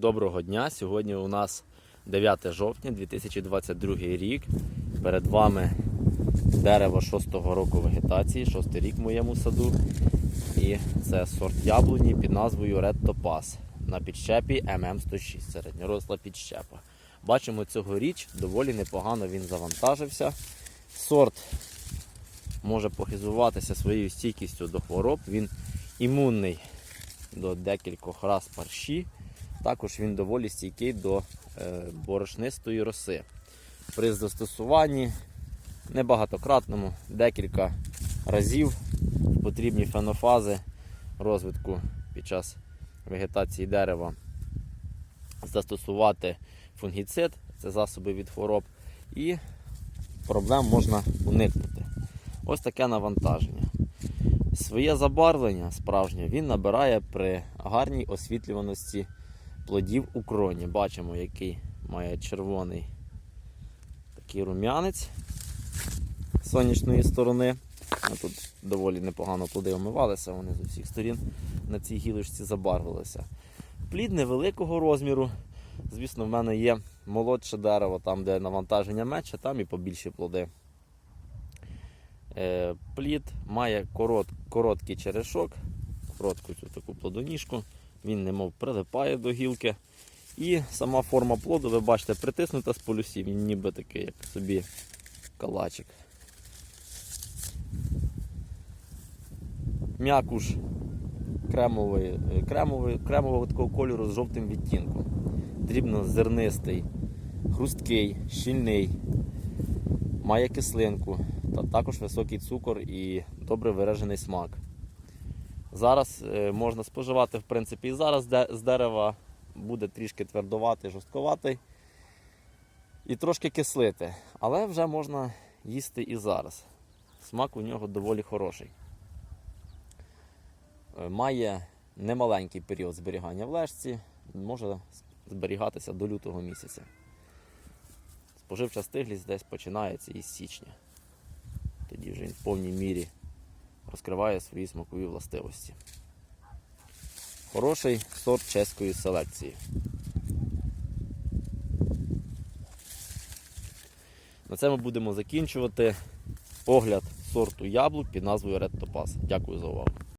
Доброго дня! Сьогодні у нас 9 жовтня 2022 рік. Перед вами дерево 6-го року вегетації, 6 рік в моєму саду. І це сорт яблуні під назвою Red Topaz на підщепі MM106, середньоросла підщепа. Бачимо цьогоріч доволі непогано він завантажився. Сорт може похизуватися своєю стійкістю до хвороб. Він імунний до декількох раз парші. Також він доволі стійкий до е, борошнистої роси. При застосуванні небагатократному, декілька разів потрібні фенофази розвитку під час вегетації дерева застосувати фунгіцид, це засоби від хвороб, і проблем можна уникнути. Ось таке навантаження. Своє забарвлення справжнє він набирає при гарній освітлюваності плодів у кроні. Бачимо, який має червоний такий рум'янець з сонячної сторони. А Тут доволі непогано плоди омивалися, вони з усіх сторін на цій гілочці забарвилися. Плід невеликого розміру. Звісно, в мене є молодше дерево, там, де навантаження менше, там і побільші плоди. Е, Плід має корот, короткий черешок, коротку цю таку плодоніжку. Він немов прилипає до гілки. І сама форма плоду, ви бачите, притиснута з полюсів, він ніби такий, як собі калачик. М'якуш кремовий, кремового такого кольору з жовтим відтінком. Дрібно зернистий, хрусткий, щільний, має кислинку, та також високий цукор і добре виражений смак. Зараз е, можна споживати, в принципі, і зараз з дерева буде трішки твердуватий, жорстковатий і трошки кислити. Але вже можна їсти і зараз. Смак у нього доволі хороший. Е, Має немаленький період зберігання в лежці, може зберігатися до лютого місяця. Споживча стиглість десь починається із січня. Тоді вже він в повній мірі розкриває свої смакові властивості. Хороший сорт чеської селекції. На це ми будемо закінчувати огляд сорту яблук під назвою Red Topaz. Дякую за увагу.